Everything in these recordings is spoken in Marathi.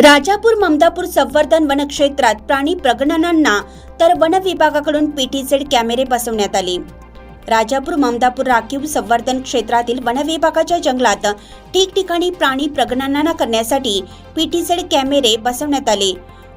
राजापूर ममदापूर संवर्धन वनक्षेत्रात प्राणी प्रगणनांना तर वन विभागाकडून पीटीझेड कॅमेरे बसवण्यात आले. राजापूर ममदापूर राखीव संवर्धन क्षेत्रातील वन विभागाच्या जंगलात ठिकठिकाणी प्राणी प्रगणना करण्यासाठी पीटीझेड कॅमेरे बसवण्यात आले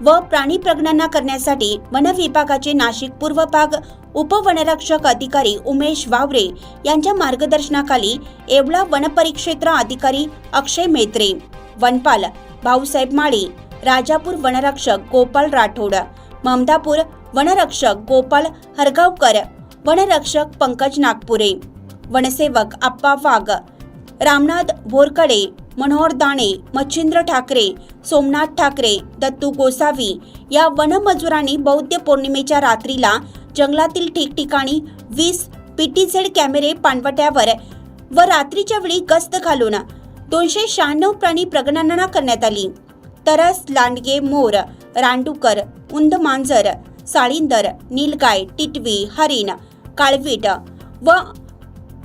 व प्राणी प्रगणना करण्यासाठी वन विभागाचे नाशिक पूर्व भाग उपवनरक्षक अधिकारी उमेश वावरे यांच्या मार्गदर्शनाखाली येवला वनपरिक्षेत्र अधिकारी अक्षय मेत्रे वनपाल भाऊसाहेब माळी राजापूर वनरक्षक गोपाल राठोड ममदापूर वनरक्षक गोपाल हरगावकर वनरक्षक पंकज नागपुरे वनसेवक आप्पा वाघ रामनाथ भोरकडे मनोहर दाणे मच्छिंद्र ठाकरे सोमनाथ ठाकरे दत्तू गोसावी या वनमजुरांनी बौद्ध पौर्णिमेच्या रात्रीला जंगलातील ठिकठिकाणी वीस पीटीझेड कॅमेरे पाणवट्यावर व रात्रीच्या वेळी गस्त घालून दोनशे शहाण्णव प्राणी प्रगणना करण्यात आली. तरस लांडगे मोर रानडुकर उंद मांजर साळींदर नीलगाय टिटवी हरिण काळवीट व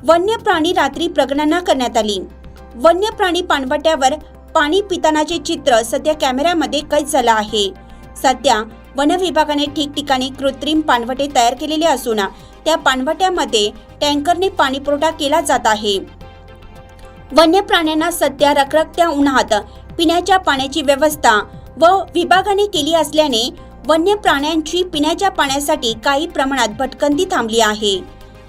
वन्य प्राणी रात्री प्रगणना करण्यात आली. वन्य प्राणी पाणवट्यावर पाणी पितानाचे चित्र सध्या कॅमेऱ्यामध्ये कैद झालं आहे. सध्या वन विभागाने ठिकठिकाणी कृत्रिम पाणवटे तयार केलेले असून त्या पाणवट्यामध्ये टँकरने पाणीपुरवठा केला जात आहे. वन्य प्राण्यांना सध्या रखरखत्या उन्हात पिण्याच्या पाण्याची व्यवस्था व विभागाने केली असल्याने वन्य प्राण्यांची पिण्याच्या पाण्यासाठी काही प्रमाणात भटकंती थांबली आहे.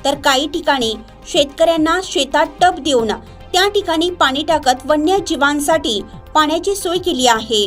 तर काही ठिकाणी शेतकऱ्यांना शेतात टप देऊन त्या ठिकाणी पाणी टाकत वन्य जीवांसाठी पाण्याची सोय केली आहे.